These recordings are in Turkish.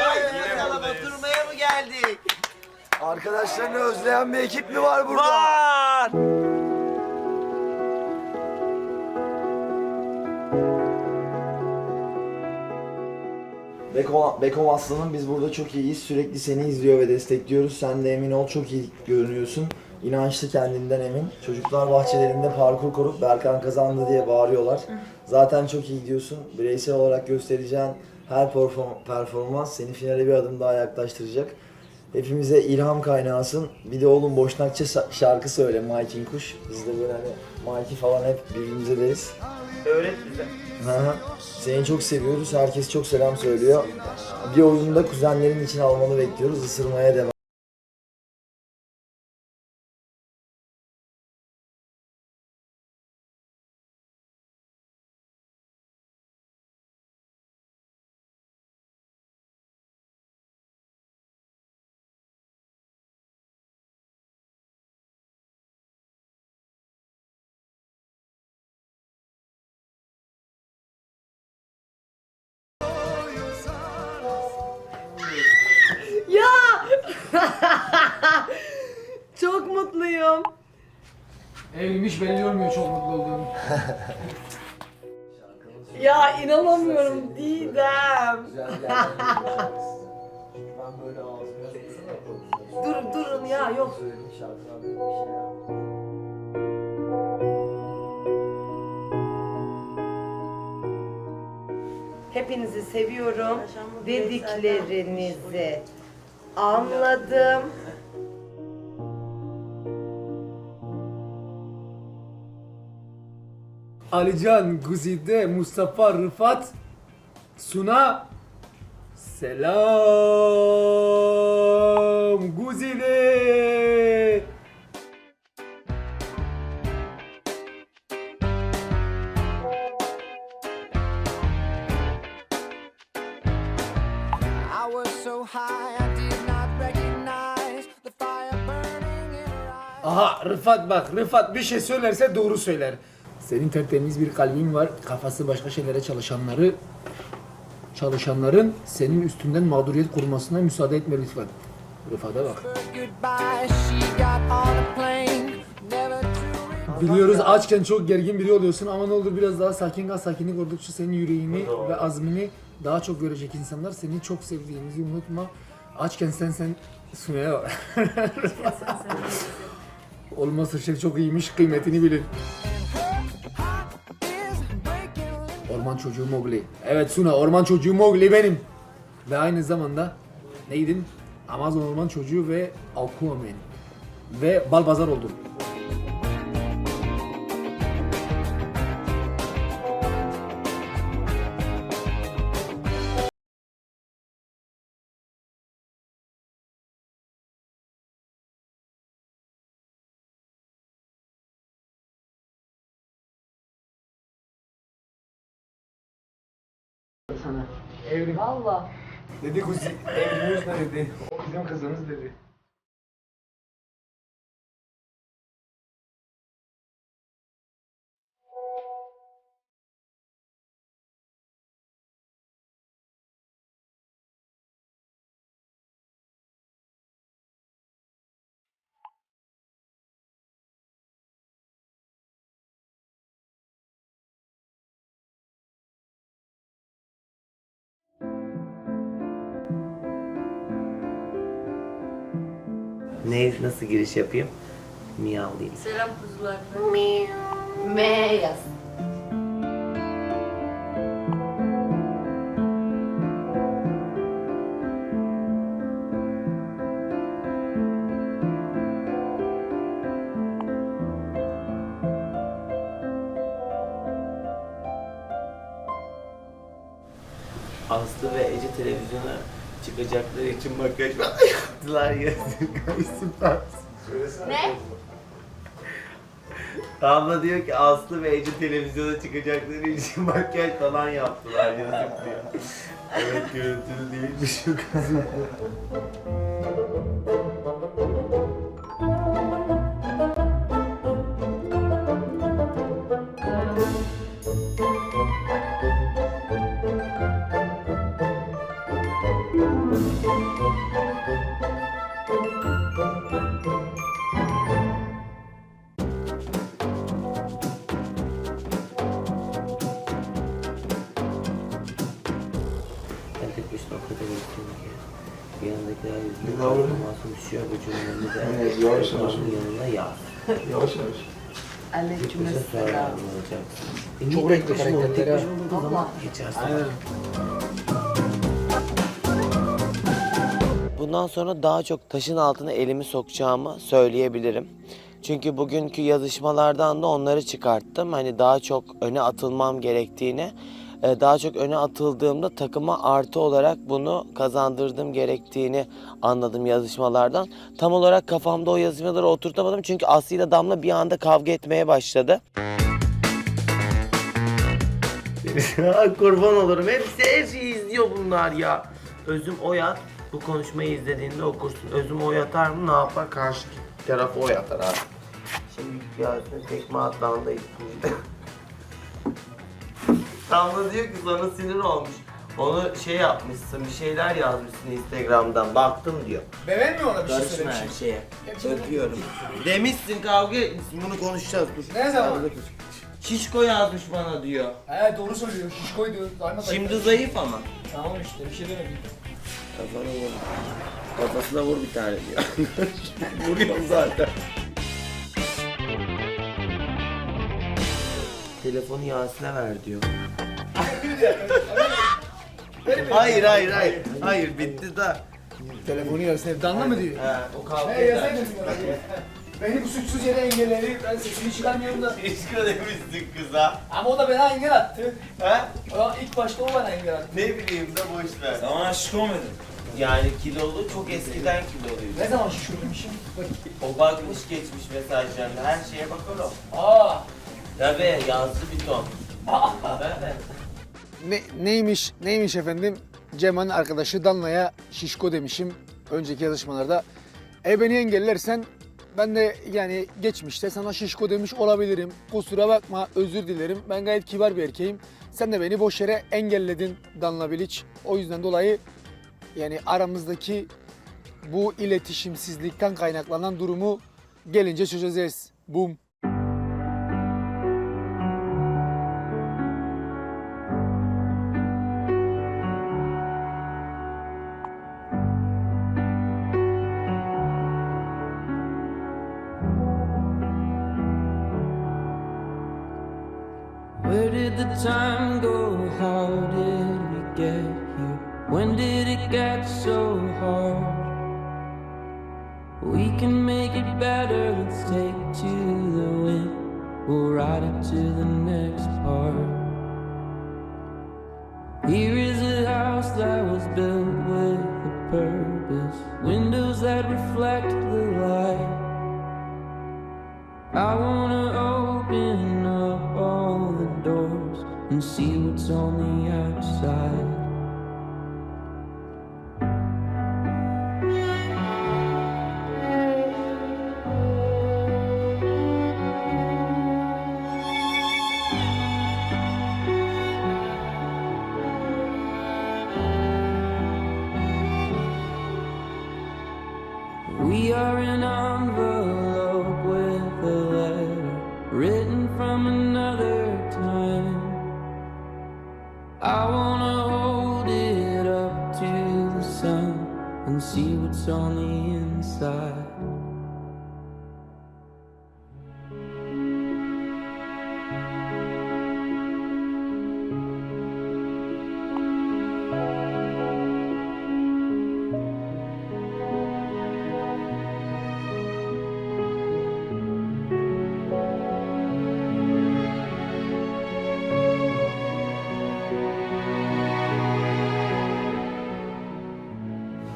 Bakalım oturmaya mı geldik? Arkadaşlarını özleyen bir ekip mi var burada? Var. Beko, Beko Aslan'ım biz burada çok iyiyiz. Sürekli seni izliyor ve destekliyoruz. Sen de emin ol çok iyi görünüyorsun. İnançlı kendinden emin. Çocuklar bahçelerinde parkur korup Berkan kazandı diye bağırıyorlar. Zaten çok iyi gidiyorsun. Bireysel olarak göstereceğin her perform- performans seni finale bir adım daha yaklaştıracak. Hepimize ilham kaynağısın. Bir de oğlum boşnakça şa- şarkı söyle Mike'in kuş. Biz de böyle hani Mike'i falan hep birbirimize deriz. Öğret bize. Hı. Seni çok seviyoruz. Herkes çok selam söylüyor. Bir oyunda kuzenlerin için almanı bekliyoruz. Isırmaya devam. Çok mutluyum. Evliymiş belli olmuyor çok mutlu olduğum. Ya inanamıyorum Didem. Dur durun ya yok. Şey. Hepinizi seviyorum. Dediklerinizi anladım. Alican, Güzide, Mustafa, Rıfat, Suna. Selam Güzide. I was so high Aha Rıfat bak Rıfat bir şey söylerse doğru söyler. Senin tertemiz bir kalbin var. Kafası başka şeylere çalışanları çalışanların senin üstünden mağduriyet kurmasına müsaade etme lütfen. Rıfat'a bak. Biliyoruz açken çok gergin biri oluyorsun ama ne olur biraz daha sakin kal. Sakinlik oldukça senin yüreğini ve azmini daha çok görecek insanlar. Seni çok sevdiğimizi unutma. Açken sen sen Sunay'a bak. Olmazsa şey çok iyiymiş kıymetini bilin. Orman çocuğu Mowgli. Evet Suna orman çocuğu Mowgli benim. Ve aynı zamanda neydin? Amazon orman çocuğu ve Aquaman. Ve Balbazar oldum. Sana. Evrim. Valla. Dedi kuzi, evrim yüzüne dedi. O bizim kızımız dedi. Ne, nasıl giriş yapayım? Miyavlayayım. Selam kuzular. M yaz. Çıkacakları için makyaj yaptılar ya. Süper. Ne? Abla diyor ki Aslı ve Ece televizyona çıkacakları için makyaj falan yaptılar yazık diyor. evet görüntülü değilmiş o kızım. Yanındakiler yüzünü Ne oldu? masum bir şey yok. Ucunun önünde de. Evet, yavaş yavaş. Onun yanında yaz. Yavaş yavaş. Aleykümselam. Çok renkli karakterler geçersin. Aynen. Bundan sonra daha çok taşın altına elimi sokacağımı söyleyebilirim. Çünkü bugünkü yazışmalardan da onları çıkarttım. Hani daha çok öne atılmam gerektiğini, daha çok öne atıldığımda takıma artı olarak bunu kazandırdım gerektiğini anladım yazışmalardan. Tam olarak kafamda o yazışmaları oturtamadım çünkü Aslı ile Damla bir anda kavga etmeye başladı. Kurban olurum. Hepsi her şeyi izliyor bunlar ya. Özüm Oyat bu konuşmayı izlediğinde okursun. Özüm Oyatar mı ne yapar? Karşı tarafı Oyatar abi. Şimdi Yasin'e tekme atlandı Damla diyor ki sana sinir olmuş. Onu şey yapmışsın, bir şeyler yazmışsın Instagram'dan. Baktım diyor. Ben mi ona bir şey Karışma söylemişim? her şeye. Öpüyorum. Demişsin kavga. Bunu konuşacağız. Dur. Ne zaman? Şişko yazmış bana diyor. He doğru söylüyor. Şişkoydu. Daima Şimdi zayıf ama. Tamam işte bir şey demedim. Kafana vur. Kafasına vur bir tane diyor. Vuruyorum zaten. Telefonu Yasin'e ver diyor. hayır hayır hayır. Hayır bitti da. Telefonu yazsın. Danla mı diyor? He o kavga He eder. yazaydın bana. Beni bu suçsuz yere engelledi. Ben sesimi çıkarmıyorum da. Şişko demişsin kıza. Ama o da bana engel attı. He? O ilk başta o bana engel attı. Ne bileyim de boş ver. Zaman aşık olmadın. Yani kilolu çok eskiden kiloluydu. Ne zaman şişkoymuşum? O bakmış geçmiş mesajlarına her şeye bakar o. Aa. Tabii yazdı bir ton. Ne, neymiş, neymiş efendim? Cemal'in arkadaşı Danla'ya şişko demişim önceki yazışmalarda. E beni engellersen ben de yani geçmişte sana şişko demiş olabilirim. Kusura bakma, özür dilerim. Ben gayet kibar bir erkeğim. Sen de beni boş yere engelledin Danla Bilic. O yüzden dolayı yani aramızdaki bu iletişimsizlikten kaynaklanan durumu gelince çözeceğiz. Boom. Time go? How did we get here? When did it get so hard? We can make it better, let's take to the wind. We'll ride it to the next part. Here is a house that was built with a purpose, windows that reflect the light. I wanna see what's on the outside.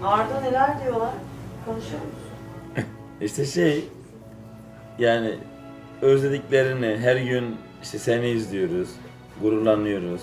Arda neler diyorlar? Konuşuyor musun? İşte şey yani özlediklerini her gün işte seni izliyoruz, gururlanıyoruz.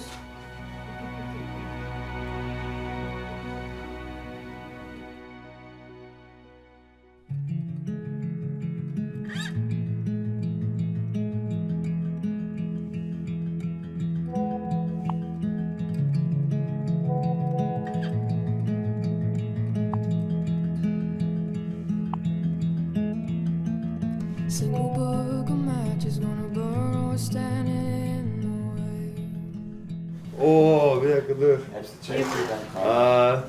Dakika dur. Hepsi çay suyu ben Aa,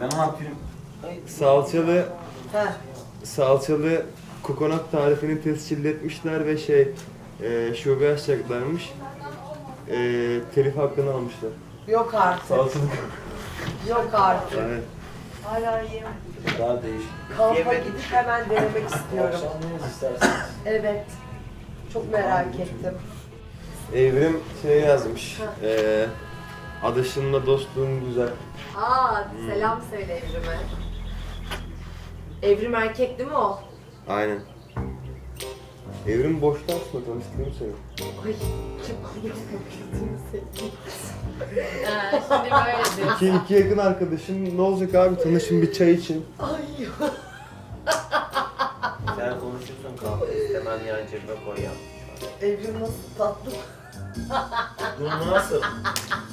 Ben, ne yapıyorum? salçalı Heh. salçalı kokonat tarifini tescil etmişler ve şey e, şube açacaklarmış. E, telif hakkını almışlar. Yok artık. Salçalı Yok artık. Evet. Hala yemedim. Daha değişik. Kampa Yemedim. gidip hemen denemek istiyorum. İsterseniz. Evet. Çok merak ettim. Evrim şey yazmış. E, adaşınla dostluğun güzel. Aa, selam söyle Evrim'e. Evrim erkek değil mi o? Aynen. Evrim boşta aslında tanıştırayım seni. Ay, çok. Ha, şimdi böyle diyor. İki, iki yakın arkadaşın ne olacak abi tanışın bir çay için. Ay. Sen konuşursun kanka istemem yani cebime koy ya. Evrim nasıl tatlı. Durumu nasıl?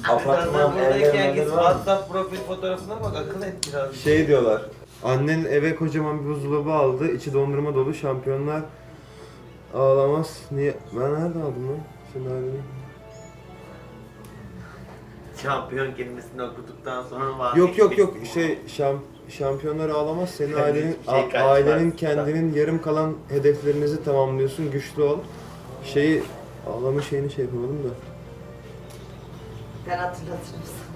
Apartman, git evler var? WhatsApp profil fotoğrafına bak akıl et biraz. Şey diyorlar. Annen eve kocaman bir buzdolabı aldı. içi dondurma dolu. Şampiyonlar ağlamaz. Niye? Ben nerede aldım lan? Şimdi abi. Şampiyon kelimesini okuduktan sonra var. Yok yok yok. Şey şam, şampiyonlar ağlamaz. Senin Kendin ailenin hiçbir şey a- kaçmaz. ailenin kendinin yarım kalan hedeflerinizi tamamlıyorsun. Güçlü ol. Şeyi ağlama şeyini şey yapamadım da. Ben hatırlatırım sana.